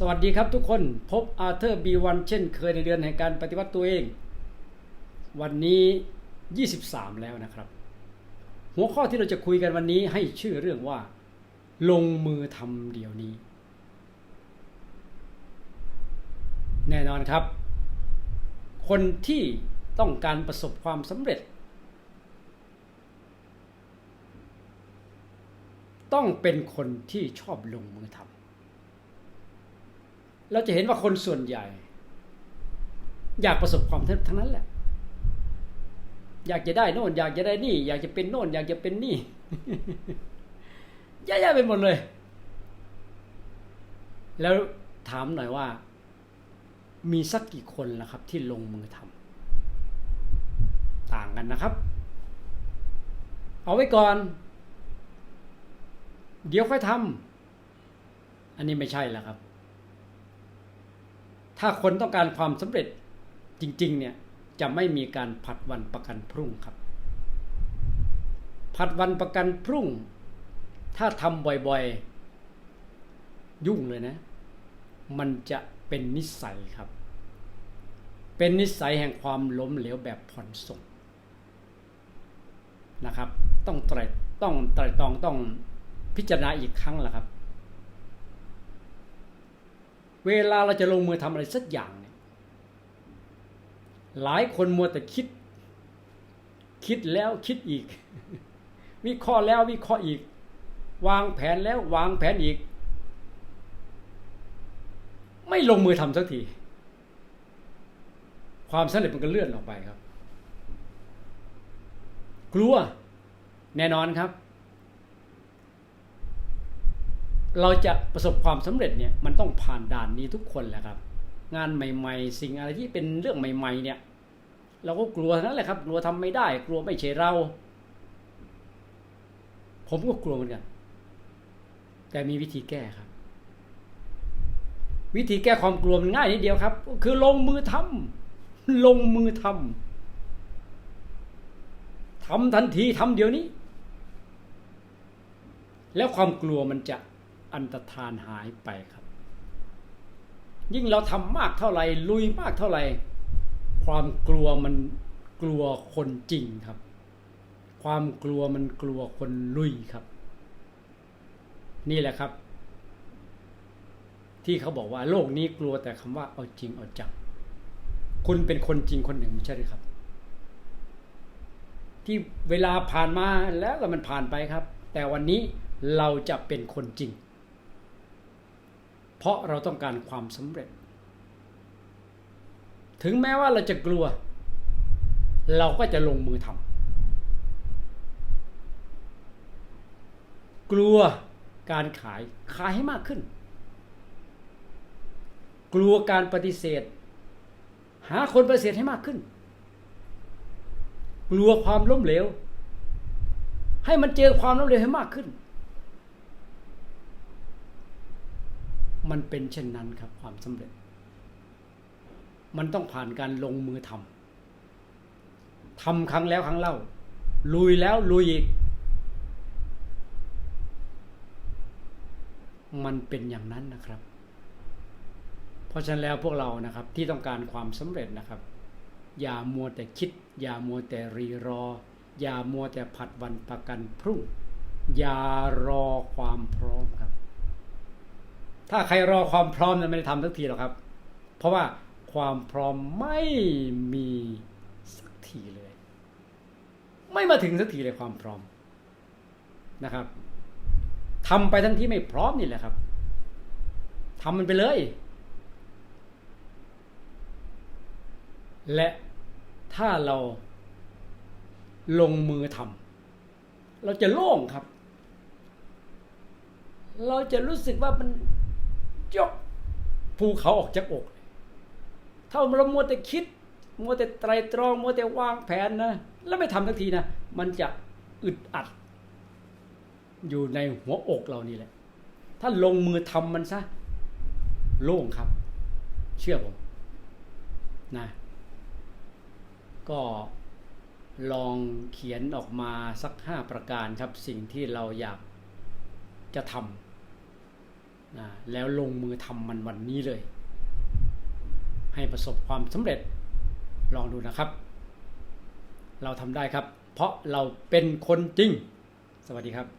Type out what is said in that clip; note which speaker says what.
Speaker 1: สวัสดีครับทุกคนพบอาเธอร์บีวันเช่นเคยในเดือนแห่งการปฏิวัติตัวเอง วันนี้ 23 แล้วนะครับ หัวข้อที่เราจะคุยกันวันนี้ให้ชื่อเรื่องว่า ลงมือทำเดี๋ยวนี้ แน่นอนครับ คนที่ต้องการประสบความสำเร็จ ต้องเป็นคนที่ชอบลงมือทำ เราจะเห็นว่าคนส่วนใหญ่ อยากประสบความสำเร็จทั้งนั้นแหละ อยากจะได้โน่น อยากจะได้นี่ อยากจะเป็นโน่น อยากจะเป็นนี่แย่ๆไปหมดเลย แล้วถามหน่อยว่า มีสักกี่คนล่ะครับ ที่ลงมือทำต่างกันนะครับ เอาไว้ก่อน เดี๋ยวค่อยทำอันนี้ไม่ใช่แล้วครับ ถ้าคนต้องการความสำเร็จจริงๆเนี่ยจะไม่มีการผัดวันประกันพรุ่งครับ ผัดวันประกันพรุ่ง ถ้าทำบ่อยๆ ยุ่งเลยนะ มันจะเป็นนิสัยครับ เป็นนิสัยแห่งความล้มเหลวแบบผ่อนส่งนะครับ ต้องไตรต้องไตรตรองต้องพิจารณาอีกครั้งละครับ เวลาเราจะลงมือทำอะไรสักอย่างเนี่ยหลายคนมัวแต่คิด คิดแล้วคิดอีก วิเคราะห์แล้ววิเคราะห์อีก วางแผนแล้ววางแผนอีก ไม่ลงมือทำสักที ความสำเร็จมันก็เลื่อนออกไปครับ กลัว แน่นอนครับ เราจะประสบความสำเร็จเนี่ยมันต้องผ่านด่านนี้ทุกคนแหละครับ งานใหม่ ๆ สิ่งอะไรที่เป็นเรื่องใหม่ ๆ เนี่ย เราก็กลัวนั้นแหละครับกลัวทำไม่ได้ กลัวไม่ใช่เรา ผมก็กลัวเหมือนกัน แต่มีวิธีแก้ครับ วิธีแก้ความกลัวมันง่ายนิดเดียวครับ คือลงมือทำลงมือทำทำทันทีทำเดี๋ยวนี้ แล้วความกลัวมันจะ อันตรธานหายไปครับ ยิ่งเราทำมากเท่าไหร่ลุยมากเท่าไหร่ความกลัวมันกลัวคนจริงครับ ความกลัวมันกลัวคนลุยครับ นี่แหละครับ ที่เขาบอกว่าโลกนี้กลัวแต่คำว่าเอาจริงเอาจังคุณเป็นคนจริงคนหนึ่งไม่ใช่หรือครับ ที่เวลาผ่านมาแล้วมันผ่านไปครับ แต่วันนี้เราจะเป็นคนจริง เพราะเราต้องการความสำเร็จ ถึงแม้ว่าเราจะกลัว เราก็จะลงมือทำกลัวการขายขายให้มากขึ้น กลัวการปฏิเสธ หาคนปฏิเสธให้มากขึ้น กลัวความล้มเหลว ให้มันเจอความล้มเหลวให้มากขึ้น มันเป็นเช่นนั้นครับความสำเร็จ มันต้องผ่านการลงมือทำทำครั้งแล้วครั้งเล่า ลุยแล้วลุยอีก มันเป็นอย่างนั้นนะครับ เพราะฉะนั้นแล้วพวกเรานะครับที่ต้องการความสำเร็จนะครับ อย่ามัวแต่คิด อย่ามัวแต่รีรอ อย่ามัวแต่ผัดวันประกันพรุ่ง อย่ารอความพร้อมครับ ถ้าใครรอความพร้อมจะไม่ได้ทำสักทีหรอกครับ เพราะว่าความพร้อมไม่มีสักทีเลย ไม่มาถึงสักทีเลยความพร้อมนะครับทำไปทั้งที่ไม่พร้อมนี่แหละครับทำมันไปเลย และถ้าเราลงมือทำเราจะโล่งครับ เราจะรู้สึกว่ามัน ยกภูเขาออกจากอก ถ้าเรามัวแต่คิด มัวแต่ไตรตรอง มัวแต่วางแผนนะ แล้วไม่ทำทักทีนะ มันจะอึดอัด อยู่ในหัวอกเรานี่แหละ ถ้าลงมือทำมันซะ โล่งครับ เชื่อผมนะ ก็ลองเขียนออกมาสักห้าประการครับ สิ่งที่เราอยากจะทำ นะแล้วลงมือทำมันวันนี้เลย ให้ประสบความสำเร็จลองดูนะครับ เราทำได้ครับ เพราะเราเป็นคนจริง สวัสดีครับ